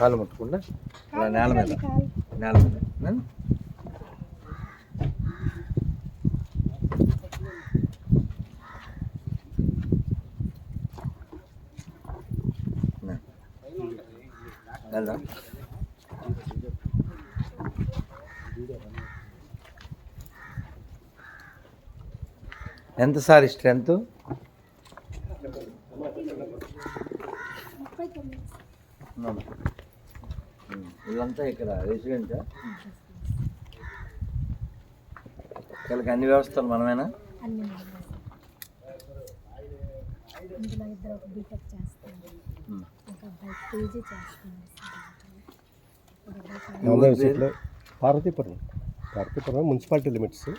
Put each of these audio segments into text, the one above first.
కాలు ముట్టకుండా అలా నేల మీద. నేల మీద. వెళ్దాం. ఎంత సార్ స్ట్రెంత్? ఇదంతా ఇక్కడ రెసిడెంటా వీళ్ళకి అన్ని వ్యవస్థలు మనమేనా? ఇందులో ఇద్దరు ఒక బీటెక్. ఒక అబ్బాయి PG Parvathipuram. Parvathipuram municipality limits.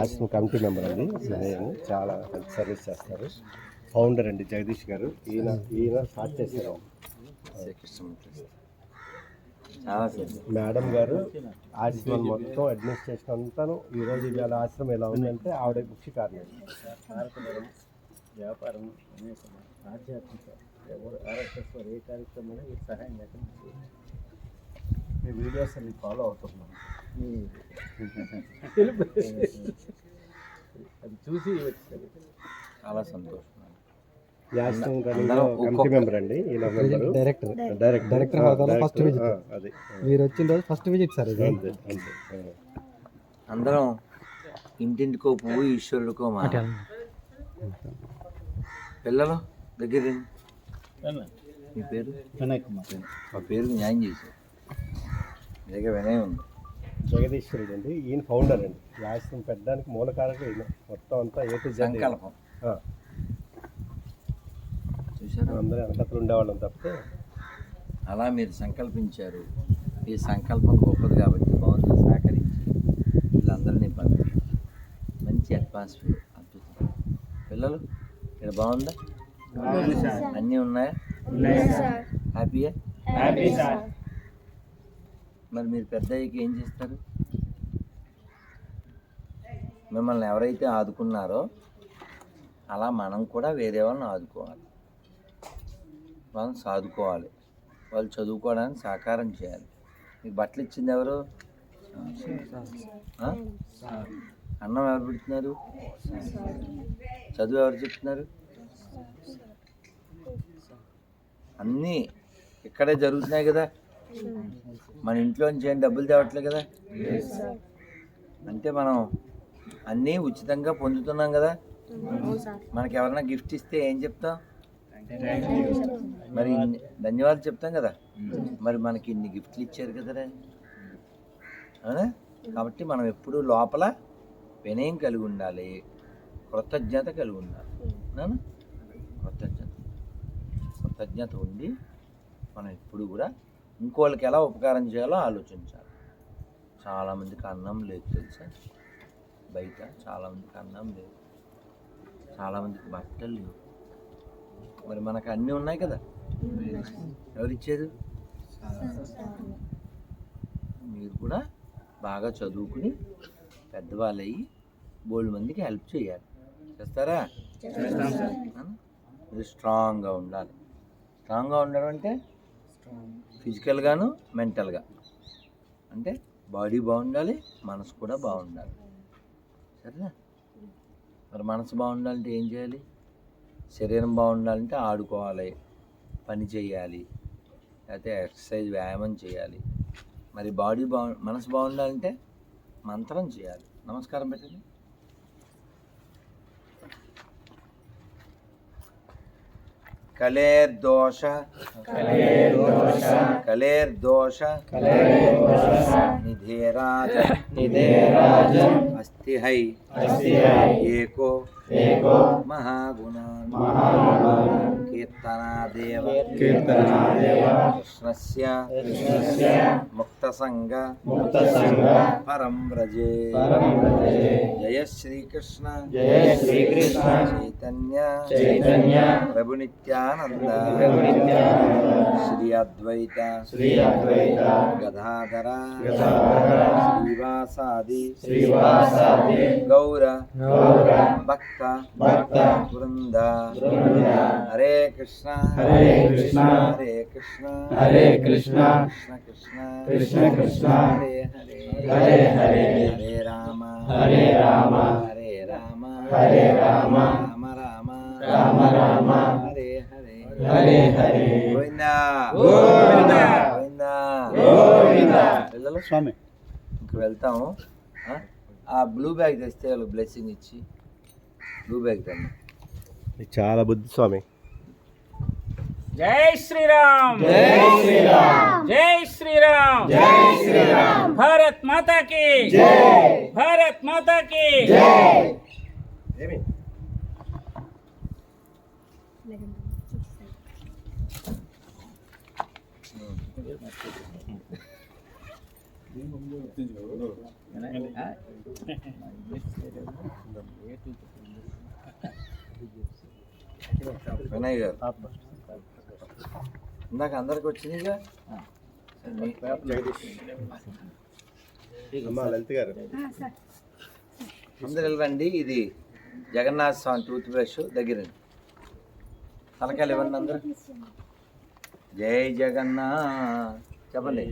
ఆశ్రమ కమిటీ మెంబర్ అండి. చాలా మంచి సర్వీస్ చేస్తారు. ఫౌండర్ అండి జగదీష్ గారు. ఈయన ఈయన స్టార్ట్ చేశారు. మేడం గారు ఆశ్రమం మొత్తం అడ్మినిస్ట్రేషన్ అంతాను ఈరోజు ఇవాళ ఆశ్రమం ఎలా ఉందంటే ఆవిడ ముఖ్య కారణం భారతదేశం వ్యాపారం ఆధ్యాత్మిక ఎవరు ఆర్ఎస్ఎస్ ఏ కార్యక్రమం మీకు సహాయం లేకుండా మీ వీడియోస్ అన్ని ఫాలో అవుతున్నాం. అది చూసి వచ్చారు. చాలా సంతోషం. రన్నింగ్లో కమిటీ మెంబర్ అండి ఈయన మెంబరు డైరెక్టర్ డైరెక్టర్ డైరెక్టర్ హోదాలో ఫస్ట్ విజిట్. అది. మీరు వచ్చిన రోజు ఫస్ట్ విజిట్ సార్ ఇది. అంతే. అందరం ఇంటింటికో పువ్వు ఈశ్వరుడికో మా పిల్లలు దగ్గర. మీ పేరు? వినయ్ కుమార్. మా పేరుకి న్యాయం చేశారు. దగ్గర వినయం ఉంది. జగదీశ్వరుడు అండి ఈయన ఫౌండర్ అండి. ఆశ్రమం పెట్టడానికి మూల కారకం మొత్తం అంతా ఏ టు జెడ్ సంకల్పం. చూసారా అందరూ ఉండేవాళ్ళం తప్పితే అలా మీరు సంకల్పించారు. ఈ సంకల్పం గొప్పది కాబట్టి బాగుంది సహకరించి వీళ్ళందరినీ పంపి మంచి అట్మాస్ఫియర్ అద్భుతం. పిల్లలు ఇక్కడ బాగుందా? అన్నీ ఉన్నాయా? హ్యాపీయా మరి మీరు పెద్ద అయ్యాక ఏం చేస్తారు? మిమ్మల్ని ఎవరైతే ఆదుకున్నారో అలా మనం కూడా వేరే వాళ్ళని ఆదుకోవాలి. వాళ్ళని సాదుకోవాలి. వాళ్ళు చదువుకోవడానికి సహకారం చేయాలి. మీకు బట్టలు ఇచ్చింది ఎవరు? అన్నం ఎవరు పెడుతున్నారు? చదువు ఎవరు చెప్తున్నారు? అన్నీ ఇక్కడే జరుగుతున్నాయి కదా. మన ఇంట్లోంచి ఏం డబ్బులు తేవట్లేదు కదా. అంటే మనం అన్నీ ఉచితంగా పొందుతున్నాం కదా. మనకి ఎవరైనా గిఫ్ట్ ఇస్తే ఏం చెప్తాం? మరి ధన్యవాదాలు చెప్తాం కదా. మరి మనకి ఇన్ని గిఫ్ట్లు ఇచ్చారు కదరా. అవునా? కాబట్టి మనం ఎప్పుడు లోపల వినయం కలిగి ఉండాలి. కృతజ్ఞత కలిగి ఉండాలి. అవునా? కృతజ్ఞత. కృతజ్ఞత ఉండి మనం ఎప్పుడు కూడా ఇంకోళ్ళకి ఎలా ఉపకారం చేయాలో ఆలోచించాలి. చాలామందికి అన్నం లేదు తెలుసా? బయట చాలామందికి అన్నం లేదు. చాలామందికి బట్టలు లేవు. మరి మనకు అన్నీ ఉన్నాయి కదా. ఎవరిచ్చారు మీరు కూడా బాగా చదువుకుని పెద్దవాళ్ళు అయ్యి బోల్డ్ మందికి హెల్ప్ చేయాలి. చేస్తారా? మీరు స్ట్రాంగ్గా ఉండాలి. స్ట్రాంగ్గా ఉండడం అంటే? ఫిజికల్గాను మెంటల్గా అంటే బాడీ బాగుండాలి మనసు కూడా బాగుండాలి. సరేనా? మరి మనసు బాగుండాలంటే ఏం చేయాలి? శరీరం బాగుండాలంటే ఆడుకోవాలి పని చేయాలి లేకపోతే ఎక్సర్సైజ్ వ్యాయామం చేయాలి. మరి బాడీ బాగు మనసు బాగుండాలంటే మంత్రం చేయాలి. నమస్కారం పెట్టండి. కలేర్దోష కలేర్దోష నిధేరాజ. నిధేరాజ. అస్తి హై ఏకో. ఏకో మహాగుణాన్ కీర్తనాదేవ. కీర్తనాదేవ. కృష్ణస్య. కృష్ణస్య. ముక్త ముక్త సంగ ముక్త సంగ పరం వ్రజే. పరం వ్రజే. జయ శ్రీకృష్ణ. జయ శ్రీకృష్ణ. చైతన్య. చైతన్య. ప్రభు నిత్యానంద. ప్రభు నిత్యానంద. శ్రీ అద్వైత. శ్రీ అద్వైత. గదాధర. గదాధర. శ్రీవాసాది. శ్రీవాసాది. గౌర. గౌర. భక్త. భక్త. బృంద. హరే కృష్ణ హరే కృష్ణ హరే కృష్ణ హరే కృష్ణ కృష్ణ కృష్ణ కృష్ణ కృష్ణ హరే హరే హరే హరే హరే రామ హరే రామ హరే రామ హరే రామ రామ రామ రామ రామ హరే హరే హరే హరే గోవిందా గోవిందా. గోవిందా గోవిందా. పిల్లలు స్వామి ఇంక వెళ్తాము ఆ? బ్లూ బ్యాగ్ తెస్తే వాళ్ళకి బ్లెస్సింగ్ ఇచ్చి బ్లూ బ్యాగ్ తెమ్మ చాలా బుద్ధి స్వామి జై శ్రీరామ్ జై శ్రీరామ్ జై శ్రీరామ్ జై శ్రీరామ్ భారత్ మాతా కి జై భారత్ మాతా కి జై ఏమి లెగండి చూపిస్తాను వినయ్ గారు ఇందాక అందరికి వచ్చినాయిగా అందరు వెళ్ళండి. ఇది జగన్నాథ స్వామి టూత్ బ్రష్ దగ్గర తలకాయలు ఇవ్వండి అందరు. జై జగన్నాథ్. చెప్పండి.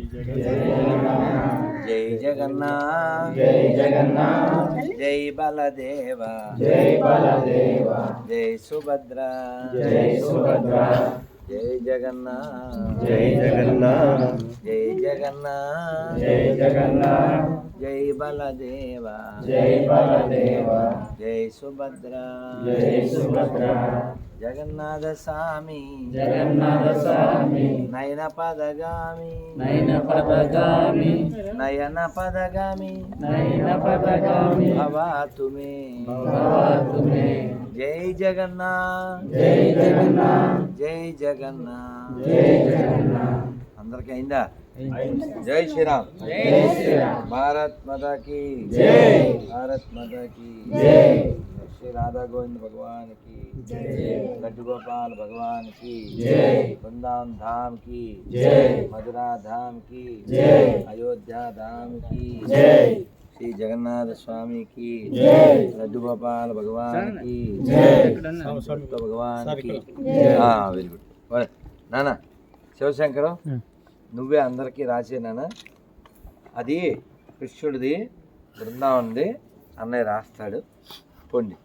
జై జగన్నాథ్. జై జగన్నాథ్. జై బలదేవ. జై బలదేవ. జై సుభద్ర. జై సుభద్ర. జై జగన్నాథ్ జై జగన్నాథ్ జై జగన్నాథ్ జై జగన్నాథ్ జై బలదేవ. జై బలదేవ. జై సుభద్ర. జై సుభద్ర. జగన్నాథ స్వామి జగన్నాథ స్వామి నయన పదగామి నయన పదగామి నయన పదగామి నయన పదగామి భవాతు మే భవతు మే జై జగన్నాథ్ జై జగన్నాథ్ జై జగన్నాథ్ జై జగన్నాథ్ అందరికి అయిందా? జై శ్రీరామ్. జై శ్రీరామ్. భారత్ మాతా की జై. భారత్ మాతా की జై. श्री राधा गोविंद भगवान की लड्डू गोपाल भगवान की जय। वृंदावन धाम की जय। मथुरा धाम की जय। अयोध्या धाम की जय। श्री जगन्नाथ स्वामी की जय। लड्डू गोपाल भगवान की जय। भक्त भगवान की जय। వెరీ గుడ్ నాన్న శివశంకరం నువ్వే అందరికీ రాసే నాన్న అది కృష్ణుడిది బృందావనంది అన్నయ్య రాస్తాడు పొండి